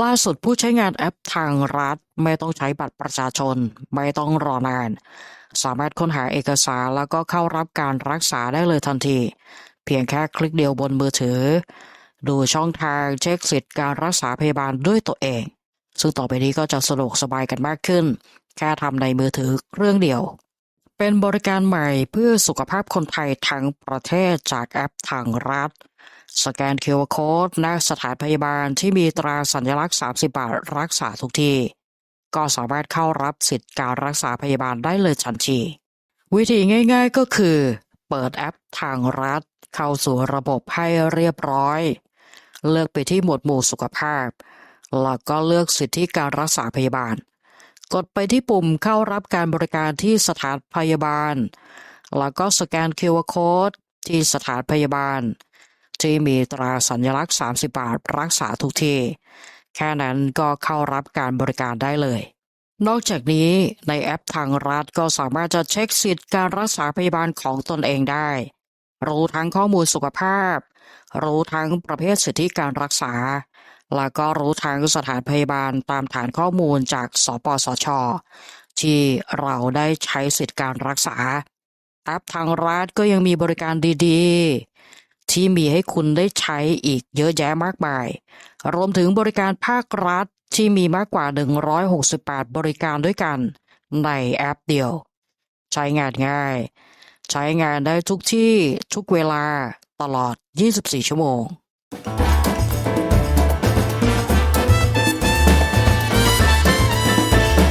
ล่าสุดผู้ใช้งานแอปทางรัฐ ไม่ต้องใช้บัตรประชาชน ไม่ต้องรอนาน สามารถค้นหาเอกสารแล้วก็เข้ารับการรักษาได้เลยทันที เพียงแค่คลิกเดียวบนมือถือ ดูช่องทางเช็คสิทธิ์การรักษาพยาบาลด้วยตัวเอง ซึ่งต่อไปนี้ก็จะสะดวกสบายกันมากขึ้น แค่ทำในมือถือเครื่องเดียว เป็นบริการใหม่เพื่อสุขภาพคนไทยทั้งประเทศจากแอปทางรัฐ สแกน QR Code ณสถานพยาบาลที่มีตราสัญลักษณ์ 30 บาทรักษาทุกที่ ก็สามารถเข้ารับสิทธิ์การรักษาพยาบาลได้เลยทันที วิธีง่าย ๆก็คือ เปิดแอปทางรัฐ เข้าสู่ระบบให้เรียบร้อย เลือกไปที่หมวดหมู่สุขภาพ แล้วก็เลือกสิทธิการรักษาพยาบาล กดไปที่ปุ่มเข้ารับการบริการที่สถานพยาบาล แล้วก็สแกน QR Code ที่สถานพยาบาล ที่มีตราสัญลักษณ์ 30 บาท รักษาทุกที่ แค่นั้นก็เข้ารับการบริการได้เลย นอกจากนี้ในแอปทางรัฐก็สามารถจะเช็คสิทธิ์การรักษาพยาบาลของตนเองได้ รู้ทั้งข้อมูลสุขภาพ รู้ทั้งประเภทสิทธิการรักษา แล้วก็รู้ทั้งสถานพยาบาลตามฐานข้อมูลจากสปสช ที่เราได้ใช้สิทธิการรักษาแอปทางรัฐก็ยังมีบริการดีๆ ที่มีให้คุณได้ใช้อีกเยอะแยะมากมาย รวมถึงบริการภาครัฐที่มีมากกว่า 168 บริการด้วยกัน ในแอปเดียว ใช้งานง่าย ใช้งานได้ทุกที่ทุกเวลาตลอด 24 ชั่วโมง